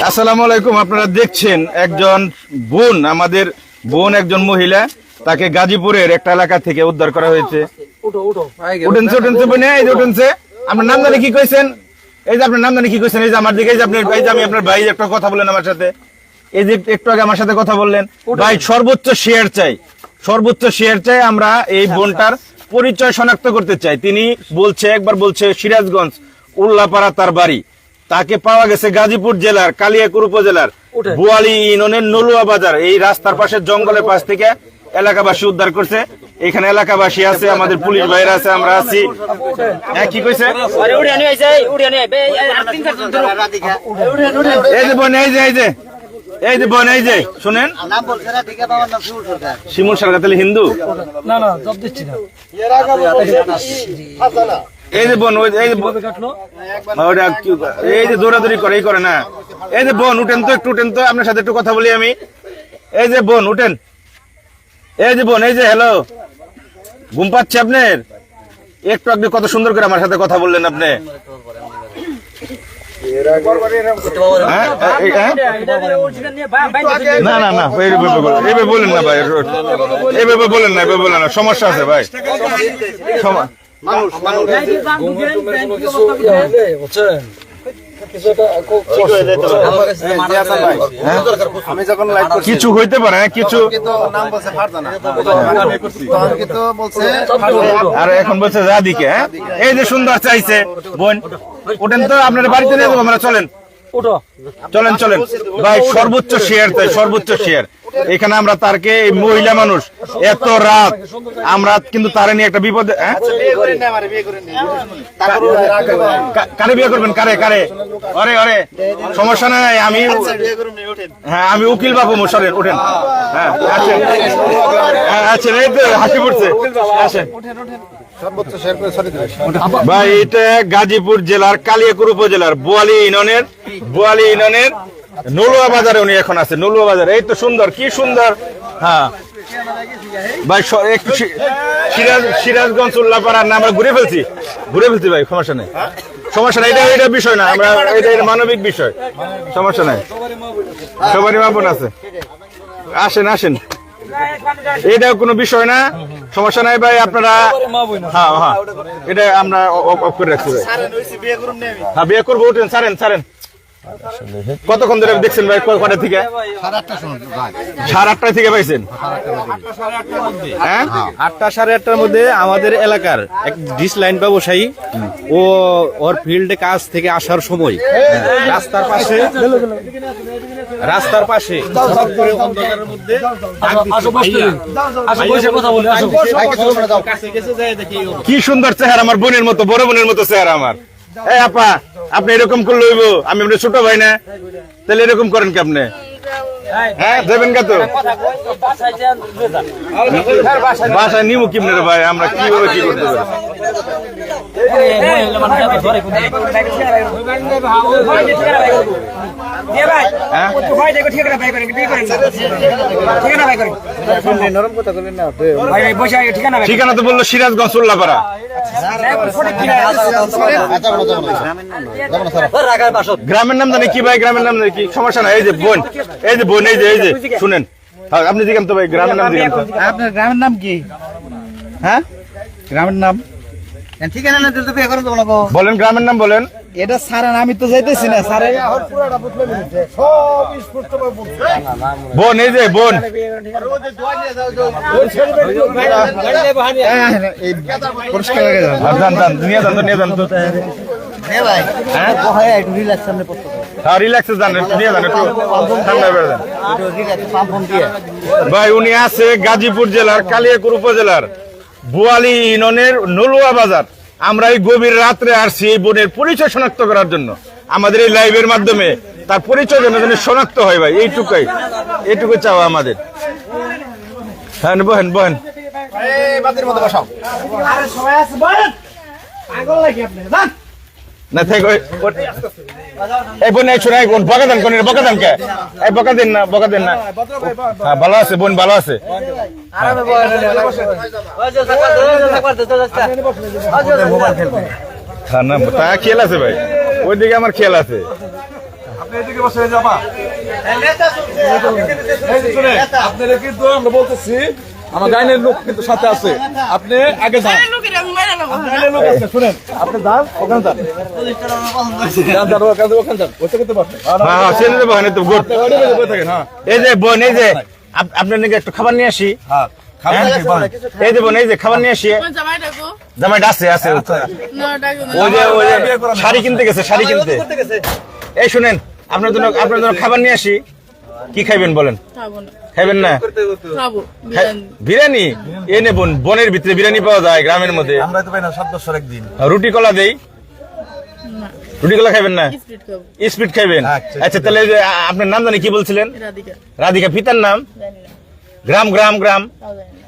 আসসালামু আলাইকুম আপনারা দেখছেন একজন বোন আমাদের বোন একজন মহিলা তাকে গাজীপুরের একটা এলাকা থেকে উদ্ধার করা হয়েছে। উঠেনছে উঠেনছে বোনে এই যে উঠেনছে। আপনার নাম জানি কি কইছেন? এই যে আপনার নাম জানি কি কইছেন? এই যে আমার দিকে এই যে আপনার এই যে আমি আপনার ভাই একটা কথা বললেন আমার সাথে। এই যে একটু আগে আমার সাথে কথা বললেন। ভাই সর্বোচ্চ শেয়ার চাই। সর্বোচ্চ শেয়ার চাই আমরা এই বোনটার পরিচয় শনাক্ত করতে চাই। তিনি বলছে একবার বলছে সিরাজগঞ্জ উল্লাপাড়া তার বাড়ি। তাকে পাওয়া গেছে গাজীপুর জেলার কালিয়াকুর উপজেলার বুয়ালি ইউনিয়নের নলুয়া বাজার এই রাস্তার পাশে জঙ্গলের পাশ থেকে এলাকাবাসী উদ্ধার করছে এখানে এলাকাবাসী আছে আমাদের পুলিশ ভাইরা আছে আমরা আছি হ্যাঁ কি কইছে এই যে বোন এই যে এই যে এই যে বোন এই যে শুনেন শিমুল সরকার তাহলে হিন্দু না না জব দিচ্ছি না এই যে বোন ওই এই যে ওটা এই যে দৌড়াদৌড়ি করে এই করে না। এই যে বোন উঠেন তো একটু উঠেন তো আপনার সাথে একটু কথা বলি আমি। এই যে বোন উঠেন। এই যে বোন এই যে হ্যালো। ঘুম পাচ্ছে আপনার? একটু আপনি কত সুন্দর করে আমার সাথে কথা বললেন আপনি। হ্যাঁ? হ্যাঁ? না না না এইভাবে বলেন না ভাই এইভাবে বলেন না এইভাবে বলেন না সমস্যা আছে ভাই। কিছু একটা আমি যখন লাইভ করছি কিছু হইতে পারে হ্যাঁ, কিছু কিন্তু নাম বলছে ফারজানা তখন কিন্তু বলছে আর এখন বলছে দাদিকে হ্যাঁ এই যে সুন্দর চাইছে বোন ওঠেন তো আপনার বাড়িতে নিয়ে যাব আমরা চলেন চলেন চলেন ভাই সর্বোচ্চ শেয়ার তাই সর্বোচ্চ শেয়ার এখানে আমরা তারকে মহিলা মানুষ। এত রাত। আমরা কিন্তু তারে নিয়ে একটা বিপদে হ্যাঁ? বিয়ে করে নে আমারে বিয়ে করে নে কা- কারে বিয়ে করবেন? কারে কারে? অরে অরে। সমস্যা নাই আমি বিয়ে করে নে ওঠেন। হ্যাঁ আমি উকিল বাবু মোশারের ওঠেন। হ্যাঁ আচ্ছা। হ্যাঁ আচ্ছা এই তো হাসি পড়ছে আসেন। ভাই এটা গাজীপুর জেলার কালিয়াকুর উপজেলার বোয়ালি ইউনিয়নের বোয়ালি ইউনিয়নের নলুয়া বাজারে উনি এখন আছে, নলুয়া বাজারে। এই তো সুন্দর, কি সুন্দর। হ্যাঁ। ভাই একটু সিরাজ সিরাজগঞ্জ উল্লাপাড়ার না আমরা ঘুরে ফেলছি। ঘুরে ফেলছি ভাই, সমস্যা নেই। সমস্যা নাই, এটা এটা বিষয় না, আমরা এটা এটা মানবিক বিষয়। সমস্যা নাই। সবারই মাপন আছে। আসেন আসেন। এটা কোনো বিষয় না। সমস্যা নাই ভাই, আপনারা হ্যাঁ হ্যাঁ। এটা আমরা অফ করে রাখছি ভাই। হ্যাঁ বিয়ে করব, উঠেন, ছাড়েন ছাড়েন। কতক্ষণ ধরে দেখছেন ভাই কটা থেকে? সাড়ে আটটা থেকে পাইছেন? হ্যাঁ? আটটা সাড়ে আটটার মধ্যে আমাদের এলাকার এক ডিস লাইন ব্যবসায়ী ও ওর ফিল্ডে কাজ থেকে আসার সময় রাস্তার পাশে রাস্তার পাশে অন্ধকারের মধ্যে ডাক দিচ্ছে, আসো বসতে "ভাইয়া, আসো বসে কথা বলি আসো। কাছে গেছে যায় দেখি। এই অবস্থা। কি সুন্দর চেহারা আমার বোনের মতো বড় বোনের মতো চেহারা আমার। এই আপা আপনি এরকম করলে হইব। আমি আপনার ছোট ভাই না। তাহলে এরকম করেন কি আপনি? হ্যাঁ দেবেন কা তো? বাসায় নিমু কিমনে ভাই? আমরা কীভাবে কি করতে পারি? হ্যাঁ? ঠিকানা তো বলল সিরাজগঞ্জ উল্লাপাড়া। গ্রামের নাম জানি কি ভাই গ্রামের নাম জানি কি? সমস্যা না এই যে বোন এই যে বোন এই যে এই যে শুনেন। হ্যাঁ, আপনি দিকেন তো ভাই গ্রামের নাম দিকেন আপনার গ্রামের নাম কি? হ্যাঁ? গ্রামের নাম? ঠিকানা। বলেন গ্রামের নাম বলেন। এটা সারেন আমি তো যাইতেছি না সারে বোন এই যে বোন। পরিষ্কার হয়ে নিয়ে যান তো নিয়ে যান তো। হ্যাঁ? হ্যাঁ একটু নিয়ে যান দিয়ে। ভাই উনি আছে গাজীপুর জেলার কালিয়াকুর উপজেলার বুয়ালি ইউনিয়নের নলুয়া বাজার। আমরা এই গভীর রাত্রে আসছি এই বোনের পরিচয় শনাক্ত করার জন্য। আমাদের এই লাইভের মাধ্যমে তার পরিচয় যেন যেন শনাক্ত হয় ভাই এইটুকুই। এইটুকু চাও আমাদের। হ্যাঁ বহেন বহেন। বসাও। আরে সবাই বসাও না, থেকে এই বোন, এই শোনা বোন, বকা দেন, কোন বকা দেন কে? এই বকা দেন না, বকা দেন না। হ্যাঁ ভালো আছে বোন, ভালো আছে। হ্যাঁ না, তা খেয়াল আছে ভাই। ওইদিকে আমার খেয়াল আছে। আমরা গাইনের কিন্তু সাথে আছে। আপনি আগে যান। আপনি যান ওখানে যান। হ্যাঁ হ্যাঁ হ্যাঁ। এই যে বোন এই যে আপনার নাকি একটু খাবার নিয়ে আসি? হ্যাঁ বলেন? এই যে বোন এই যে খাবার নিয়ে আসি। জামাইটা আছে আছে। ওই যে ওই যে শাড়ি কিনতে গেছে শাড়ি কিনতে। এই শুনেন আপনার জন্য আপনার জন্য খাবার নিয়ে আসি। কি খাইবেন বলেন? খাইবেন না? বিরিয়ানি। এ নে বোন বনের ভিতরে বিরিয়ানি পাওয়া যায় গ্রামের মধ্যে। আমরা তো পাই না সাত বছর একদিন। রুটি কলা দেই? রুটি কলা খাইবেন না? স্পিড খাইবেন? আচ্ছা, আচ্ছা তাহলে আপনার নাম জানি কি বলছিলেন? রাধিকা। পিতার নাম? গ্রাম গ্রাম গ্রাম?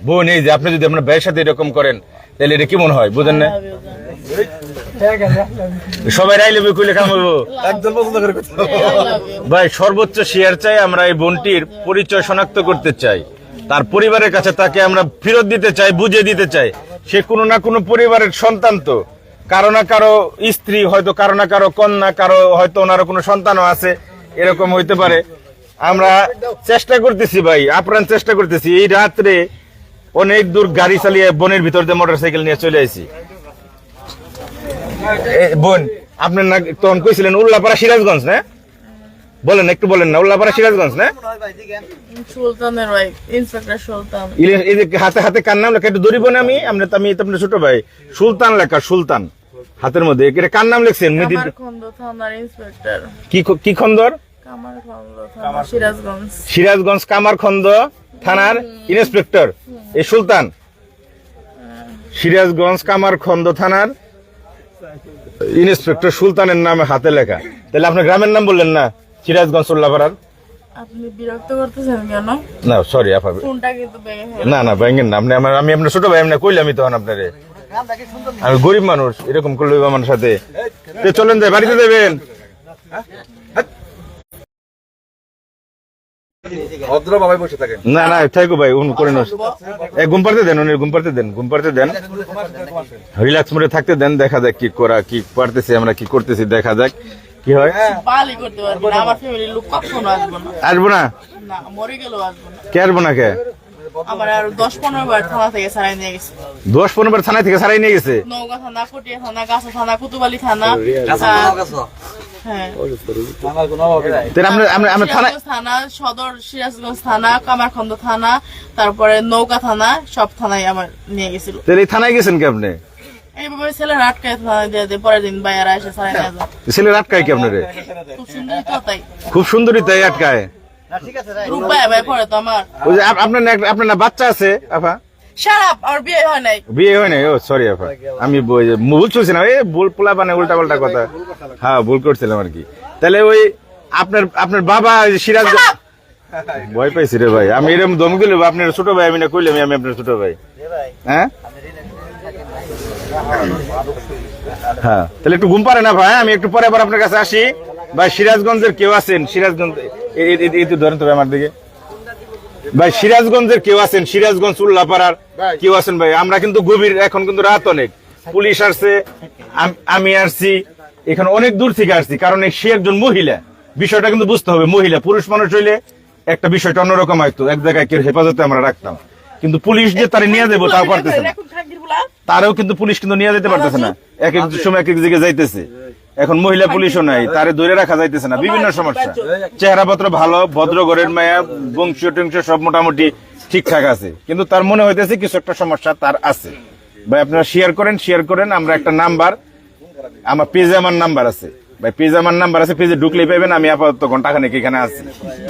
বোন এই যে আপনি যদি আপনার ভাইয়ের সাথে এরকম করেন তাহলে এটা কি মনে হয়? বুঝেন না? সবাই রাইলে বই কইলে কাম হইব। একজন পছন্দ করে ভাই সর্বোচ্চ শেয়ার চাই আমরা এই বোনটির পরিচয় শনাক্ত করতে চাই। তার পরিবারের কাছে তাকে আমরা ফেরত দিতে চাই বুঝে দিতে চাই। সে কোনো না কোনো পরিবারের সন্তান তো। কারও না কারও স্ত্রী হয়তো কারও না কারও কন্যা কারও হয়তো ওনারও কোনো সন্তানও আছে এরকম হইতে পারে। আমরা চেষ্টা করতেছি ভাই আপ্রাণ চেষ্টা করতেছি। এই রাত্রে অনেক দূর গাড়ি চালিয়ে বনের ভিতর দিয়ে মোটরসাইকেল নিয়ে চলে আসি বোন আপনার না তখন কইছিলেন উল্লাপাড়া সিরাজগঞ্জ না? বলেন একটু বলেন না উল্লাপাড়া সিরাজগঞ্জ না? সুলতানের ইন্সপেক্টর সুলতান। এই যে হাতে হাতে কার নাম লেখা একটু দরিব না আমি? আমরা তো আমি তো আপনার ছোট ভাই। সুলতান লেখা সুলতান। হাতের মধ্যে এটা কার নাম লিখছেন কামারখন্দ থানার ইন্সপেক্টর। কি কি খন্দর? সিরাজগঞ্জ। সিরাজগঞ্জ কামারখন্দ থানার ইন্সপেক্টর। এই সুলতান। সিরাজগঞ্জ কামারখন্দ থানার ইন্সপেক্টর সুলতানের নামে হাতে লেখা। তাহলে আপনার গ্রামের নাম বললেন না? সিরাজগঞ্জ সোল্লাপাড়ার আপনি বিরক্ত করতেছেন কেন? না সরি আপা। ফোনটা কিন্তু না না নাম নেই আমার আমি আপনার ছোট ভাই এমনি তখন আপনারে। আমি গরিব মানুষ এরকম করলে মানুষ আমার সাথে। চলেন যাই বাড়িতে দেবেন না না থাকো ভাই উন করে ঘুম পাড়তে দেন উনি ঘুম পাড়তে দেন ঘুম পাড়তে দেন। রিল্যাক্স মোডে থাকতে দেন দেখা যাক কি করা কি পারতেছি আমরা কি করতেছি দেখা যাক কি হয়। পালি করতে পারব না আমার ফ্যামিলির লোক কখনো আসব না। আসব না? না মরে গেলেও আসব না। কে আসব না কে? আমার আর দশ পনেরো বার থানা থেকে সারাই নিয়ে গেছে। দশ পনেরো বার থানায় থেকে সারাই নিয়ে গেছে? নৌকা থানা পটিয়া থানা গাছা থানা কুতুবালি থানা হ্যাঁ। থানা সদর সিরাজগঞ্জ থানা কামারখন্দ থানা তারপরে নৌকা থানা সব থানায় আমার নিয়ে গেছিল। এই থানায় গেছেন কি আপনি? এইভাবে ছেলের আটকায় থানায় দিয়ে দিয়ে পরের দিন বাইরে এসে ছেলের আটকায় কি আপনারে? খুব সুন্দর তো তাই। খুব সুন্দরী তাই আটকায়। রূপায় ভাই পরে তো আমার। ওই যে আপ- আপনার না একটা- আপনার না বাচ্চা আছে আপা সারাপ আমার বিয়ে হয় নাই। বিয়ে হয় নাই? ও সরি আপা আমি বই- ভুল চলছিলাম এই ভুল পোলা মানে উল্টা পাল্টা কথা হ্যাঁ ভুল করছিলাম আর কি। তাহলে ওই আপনার আপনার বাবা ওই সিরাজ ভয় পাইছি রে ভাই। আমি এরকম দম দিলে আপনার ছোট ভাই আমি না কইলাম আমি আপনার ছোট ভাই। হ্যাঁ? হ্যাঁ। তাহলে একটু ঘুম পারে না ভাই আমি একটু পরে আবার আপনার কাছে আসি। ভাই সিরাজগঞ্জের কেউ আছেন? সিরাজগঞ্জ একটু ধরেন তবে আমার দিকে। ভাই সিরাজগঞ্জের কেউ আছেন? সিরাজগঞ্জ উল্লাপাড়ার কেউ আছেন ভাই? আমরা কিন্তু গভীর এখন কিন্তু রাত অনেক। পুলিশ আসছে আমি আসছি এখানে অনেক দূর থেকে আসছি কারণ সে একজন মহিলা। বিষয়টা কিন্তু বুঝতে হবে মহিলা। পুরুষ মানুষ হইলে একটা বিষয়টা অন্যরকম হয়তো। এক জায়গায় কেউ হেফাজতে আমরা রাখতাম। কিন্তু পুলিশ যে তারা নিয়ে দেবো তাও পারতেছে না। তারও কিন্তু পুলিশ কিন্তু নিয়ে যেতে পারতেছে না। এক এক সময় এক এক জায়গায় যাইতেছে। এখন মহিলা পুলিশও নাই তারে ধরে রাখা যাইতেছে না বিভিন্ন সমস্যা। চেহারা পত্র ভালো ভদ্র ঘরের মায়া বংশীয় টংশ সব মোটামুটি ঠিকঠাক আছে। কিন্তু তার মনে হইতেছে কিছু একটা সমস্যা তার আছে। ভাই আপনারা শেয়ার করেন শেয়ার করেন আমরা একটা নাম্বার আমার পেজে আমার নাম্বার আছে। ভাই পেজে আমার নাম্বার আছে পেজে ঢুকলেই পাবেন আমি আপাতত ঘন্টাখানেক এখানে আছি।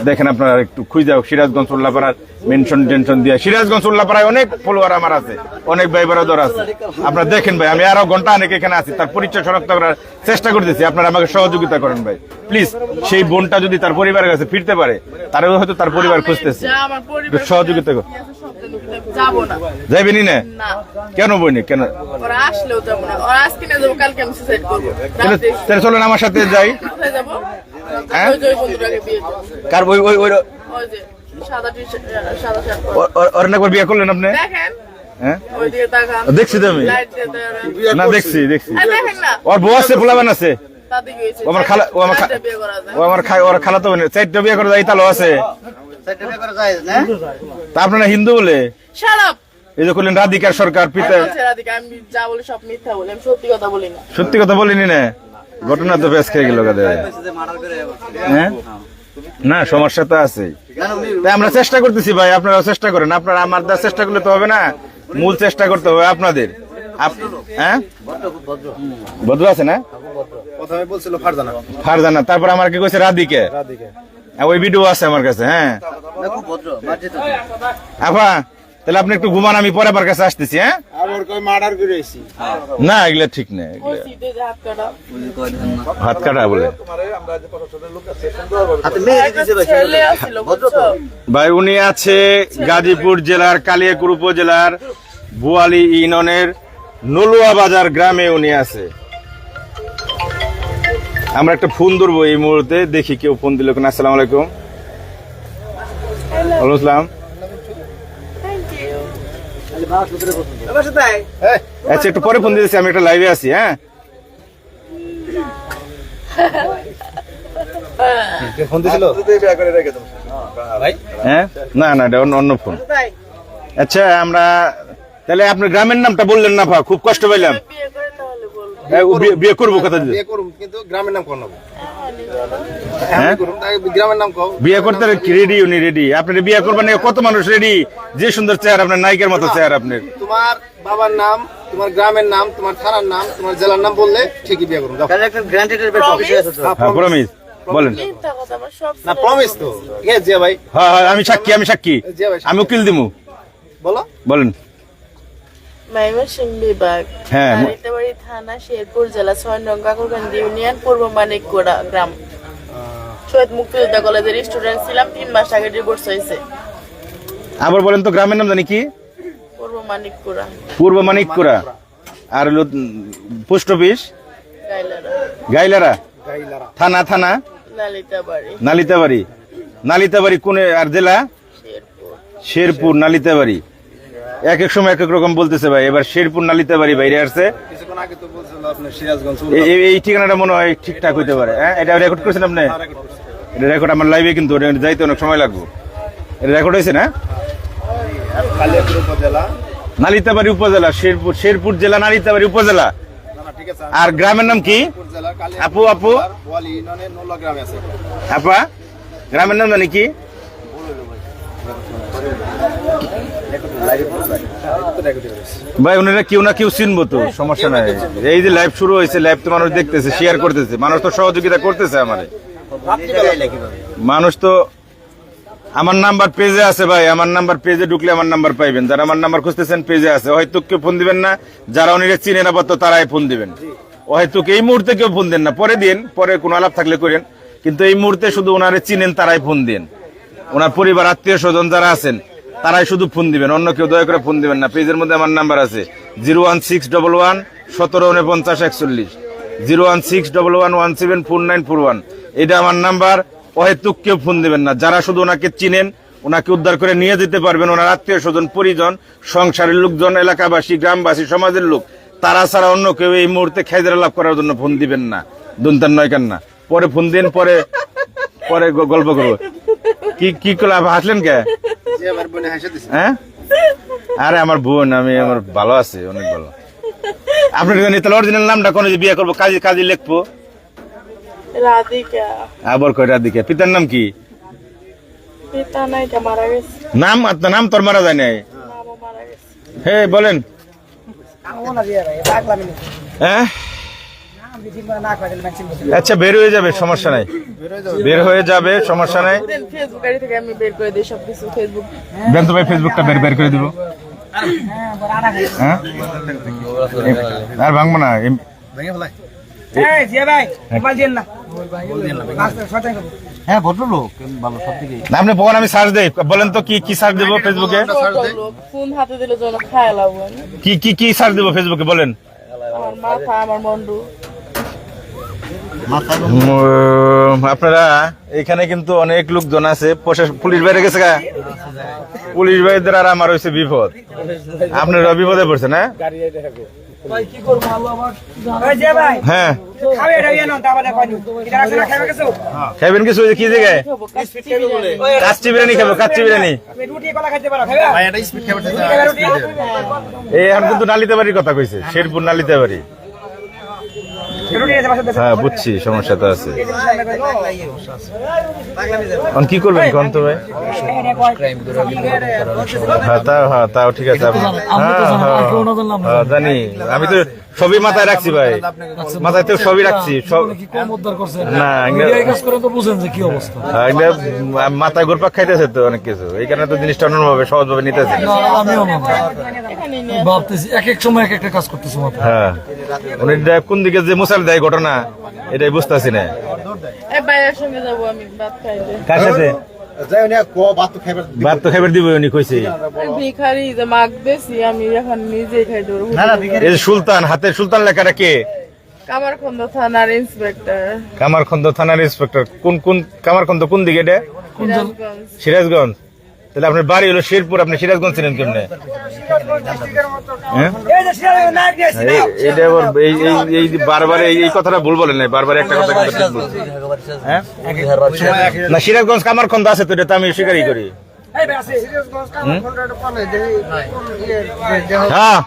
দেখেন আপনারা একটু খুঁজে যাও সিরাজগঞ্জ উল্লাপাড়ার মেনশন টেনশন দিয়ে। সিরাজগঞ্জ উল্লাপাড়ায় অনেক ফলোয়ার আমার আছে অনেক ভাই বেড়াদর আছে। আপনারা দেখেন ভাই আমি আরও ঘণ্টা অনেক এখানে আছি তার পরিচয় শনাক্ত করার চেষ্টা করতেছি। আপনারা আমাকে সহযোগিতা করেন ভাই। প্লিজ সেই বোনটা যদি তার পরিবারের কাছে ফিরতে পারে তারও হয়তো তার পরিবার খুঁজতেছে। সহযোগিতা যাইবেনি না। কেন বইনি? কেন? চলেন আমার সাথে যাই। হ্যাঁ? কার ওই ওই ওই একবার বিয়ে করলেন আপনি? হ্যাঁ? দেখছি তো আমি। না দেখছি দেখছি। ওর বউ আছে পোলাবান আছে। ও আমার খালা- ও আমার ও আমার খাই ওর খালা তো চারটা বিয়ে করে যাই তালো আছে। তা আপনারা হিন্দু বলে? শারাপ এই যে করলেন রাধিকার সরকার পিতা সত্যি কথা বলিনি। না। ঘটনা তো বেশ খেয়ে গেল কাদের হ্যাঁ। না সমস্যা তো আছে আমরা চেষ্টা করতেছি ভাই আপনারা চেষ্টা করেন। আপনারা আমার দ্বারা চেষ্টা করলে তো হবে না মূল চেষ্টা করতে হবে আপনাদের। হ্যাঁ? ভদ্র আছে না? ফারজানা। তারপর আমার কি কইছে? রাধিকে। ওই ভিডিও আছে আমার কাছে হ্যাঁ। আপা তাহলে আপনি একটু ঘুমান আমি পরে আমার কাছে আসতেছি হ্যাঁ? আবার না এগুলা ঠিক না এগুলা। ওই শীতে যে হাত কাটা। বলে বুঝছ? ভাই উনি আছে গাজীপুর জেলার কালিয়াকুর উপজেলার বুয়ালি ইউনিয়নের নলুয়া বাজার গ্রামে উনি আছে। আমরা একটা ফোন ধরবো এই মুহূর্তে দেখি কেউ ফোন দিল কিনা। আসসালামু আলাইকুম। আসসালাম। আচ্ছা একটু পরে ফোন দিতেছি আমি একটা লাইভে আছি হ্যাঁ? ফোন দিছিল? হ্যাঁ? না না এটা অন্য ফোন আচ্ছা আমরা তাহলে আপনার গ্রামের নামটা বললেন না ভা খুব কষ্ট পাইলাম। বিয়ে হ্যাঁ, করব কথা কিন্তু গ্রামের নাম কোন হ্যাঁ? করুম তাই গ্রামের নাম কও। বিয়ে করতে রেডি উনি রেডি। আপনি বিয়ে করবেন কত মানুষ রেডি? যে সুন্দর চেহারা আপনার নায়িকার মতো চেহারা আপনার। তোমার বাবার নাম তোমার গ্রামের নাম তোমার থানার নাম তোমার জেলার নাম বললে ঠিকই বিয়ে যাও। হ্যাঁ প্রমিস বলেন। মিথ্যা কথা আমার সব না প্রমিস তো। ঠিক আছে ভাই। হ্যাঁ হ্যাঁ আমি সাক্ষী আমি সাক্ষী। আমি উকিল দিমু। বলো। বলেন। ময়মনসিংহ বিভাগ। হ্যাঁ, থানা শেরপুর জেলা ছয় নং কাকুরকান্দি ইউনিয়ন পূর্ব মানিকগোড়া গ্রাম। শহীদ মুক্তিযোদ্ধা কলেজের স্টুডেন্ট ছিলাম তিন মাস আগে ডিভোর্স হয়েছে। আবার বলেন তো গ্রামের নাম জানি কি? পূর্ব মানিকগোড়া। পূর্ব মানিকপুরা আর পোস্ট অফিস? গাইলারা? গাইলারা। থানা থানা? নালিতাবাড়ি। নালিতাবাড়ি। নালিতাবাড়ি কোন আর জেলা? শেরপুর। শেরপুর নালিতাবাড়ি। এক এক সময় এক এক রকম বলতেছে ভাই। এবার শেরপুর নালিতাবাড়ি বাইরে আসছে। এই ঠিকানাটা মনে হয় ঠিকঠাক হইতে পারে। হ্যাঁ এটা রেকর্ড করেছেন আপনি? এটা রেকর্ড আমার লাইভে কিন্তু যাইতে অনেক সময় লাগবে। এটা রেকর্ড হয়েছে না? নালিতাবাড়ি উপজেলা। শেরপুর শেরপুর জেলা নালিতাবাড়ি উপজেলা। আর গ্রামের নাম কি? আপু, আপু। আপা গ্রামের নাম জানি কি? ভাই ওনারা কেউ না কেউ চিনবো তো, সমস্যা নাই। এই যে লাইভ শুরু হয়েছে লাইভ তো মানুষ দেখতেছে শেয়ার করতেছে। মানুষ তো সহযোগিতা করতেছে আমারে। মানুষ তো, আমার নাম্বার পেজে আছে ভাই, আমার নাম্বার পেজে ঢুকলে আমার নাম্বার পাইবেন। যারা আমার নাম্বার খুঁজতেছেন পেজে আছে। হয়তো কেউ ফোন দিবেন না, যারা উনিরা চিনেন আপাতত তারাই ফোন দিবেন। হয়তো এই মুহূর্তে কেউ ফোন দেন না। পরে দিন, পরে কোনো আলাপ থাকলে করেন। কিন্তু এই মুহূর্তে শুধু ওনারে চিনেন, তারাই ফোন দিন। ওনার পরিবার, আত্মীয় স্বজন যারা আছেন তারাই শুধু ফোন দিবেন, অন্য কেউ দয়া করে ফোন দিবেন না। পেজের মধ্যে আমার নাম্বার আছে। Zero one six double one সতেরো উনপঞ্চাশ একচল্লিশ। Zero one six double one one seven four nine four one. এটা আমার নাম্বার অহেতুক কেউ ফোন দিবেন না। যারা শুধু ওনাকে চিনেন, ওনাকে উদ্ধার করে নিয়ে যেতে পারবেন। ওনার আত্মীয় স্বজন, পরিজন, সংসারের লোকজন, এলাকাবাসী, গ্রামবাসী, সমাজের লোক, তারা ছাড়া অন্য কেউ এই মুহূর্তে খেজরা লাভ করার জন্য ফোন দিবেন না। দুনতার নয় কান্না। পরে ফোন দিন, পরে পরে গল্প করব। কি কি হাসলেন কে? হ্যাঁ? আরে আমার বোন আমি আমার ভালো আছে অনেক ভালো। আপনার তাহলে অরিজিনাল নামটা কোন যে বিয়ে করব কাজী কাজী লিখব? রাধিকা। আবার পিতার নাম কি? পিতা নাইটা মারা গেছে। নাম নাম তোর মারা যায় নাই? হে বলেন। হ্যাঁ? আচ্ছা বের হয়ে যাবে সমস্যা নাই। বের হয়ে যাবে সমস্যা নাই। ফেসবুক আমি বের করে দিই সবকিছু ফেসবুক দেন তো ভাই ফেসবুকটা বের বের করে দিব। হ্যাঁ? আর ভাঙবো না হ্যাঁ না, আপনি বলেন আমি সার্চ দেই। বলেন তো কি কি সার্চ দেবো ফেসবুকে ফোন হাতে দিলে যেন কি কি কি সার্চ দেবো ফেসবুকে বলেন। আমার মাথা আমার মন্ডু। আপনারা এখানে কিন্তু অনেক লোকজন আছে। পুলিশ বাইরে গেছে গা? পুলিশ বাইরের আর আমার হয়েছে বিপদ। আপনারা বিপদে হ্যাঁ? হ্যাঁ। রাখছে না খাবে কিছু খাইবেন কিছু ওই যে কি জায়গায়? খাব, কাচ্চি বিরিয়ানি। কাচ্চি বিরিয়ানি খাব কাচ্চি এই এখন কিন্তু নালিতে বাড়ির কথা কইছে শেরপুর নালিতে বাড়ি। হ্যাঁ বুঝছি সমস্যা তো আছে। এখন কি করবেন কোন তো ভাই? হ্যাঁ তাও হ্যাঁ তাও ঠিক আছে। আপনি- হ্যাঁ, হ্যাঁ, হ্যাঁ, জানি। আমি তো সবই মাথায় রাখছি ভাই। মাথায় তো সবই রাখছি না, এগুলো- মিডিয়ায় কাজ করে তো বুঝেন যে কি অবস্থা। এগুলা মাথায় ঘুরপাক খাইতেছে তো অনেক কিছু। এই কারণে তো জিনিসটা অন্যভাবে সহজভাবে নিতেছে। ভাবতেছি এক এক সময় এক একটা কাজ করতেছি হ্যাঁ। উনি কোন দিকে যে মুসাল দেয় ঘটনা এটাই বুঝতেছি না। এই ভাইয়ের সঙ্গে যাব আমি ভাত খাইতে। কার সাথে? যাই উনি ক বাত তো খাবার ভাত তো খাবার দিব উনি কইছে। এই ভিখারি যে মাগতেছি আমি এখন নিজেই খাইতে পারব এই সুলতান হাতের সুলতান লেখাটা কে? কামারখন্দ থানার ইন্সপেক্টর। কামারখন্দ থানার ইন্সপেক্টর। কোন কোন কামারখন্দ কোন দিকে এটা সিরাজগঞ্জ। সিরাজগঞ্জ। তাহলে আপনার বাড়ি হলো শেরপুর আপনি সিরাজগঞ্জ ছিলেন কেমনে? হ্যাঁ? এই যে সিরাজ নায়ক নিয়ে এসেছি এই- এইটা এই এই- এই যে বারবার এই এই কথাটা ভুল বলেন নাই বারবার একটা কথা। হ্যাঁ? না সিরাজগঞ্জ কামারখন্দ আছে তো এটা তো আমি স্বীকারই করি। আছে হ্যাঁ।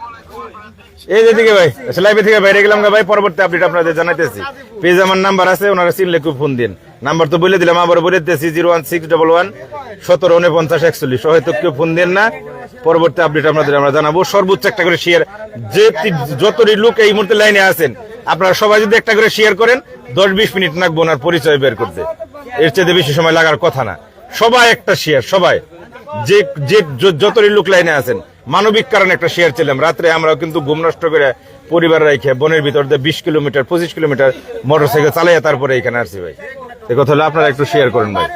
এই যে দিকে ভাই আচ্ছা লাইভে থেকে বাইরে গেলাম ভাই পরবর্তী আপডেট আপনাদের জানাইতেছি। পেজ আমার নাম্বার আছে ওনারা চিনলে খুব ফোন দিন নাম্বার তো বলে দিলাম আবার বলে দিতেছি, zero one six double one সতেরো উনপঞ্চাশ একচল্লিশ। হয়তো কেউ ফোন দেন না। পরবর্তী আপডেট আপনাদের আমরা জানাব। সর্বোচ্চ একটা করে শেয়ার যে যতটি লোক এই মুহূর্তে লাইনে আছেন, আপনারা সবাই যদি একটা করে শেয়ার করেন, দশ বিশ মিনিট লাগবো ওনার পরিচয় বের করতে। এর চেয়ে বেশি সময় লাগার কথা না। সবাই একটা শেয়ার সবাই। যে যে, য- যতই লোক লাইনে আছেন, মানবিক কারণে একটা শেয়ার ছিলাম রাত্রে আমরা কিন্তু ঘুম নষ্ট করে পরিবার রাখে বনের ভিতর দিয়ে বিশ কিলোমিটার, পঁচিশ কিলোমিটার মোটর সাইকেল চালাইয়া তারপরে এখানে আসছি ভাই। এ কথা হলো আপনারা একটু শেয়ার করেন ভাই।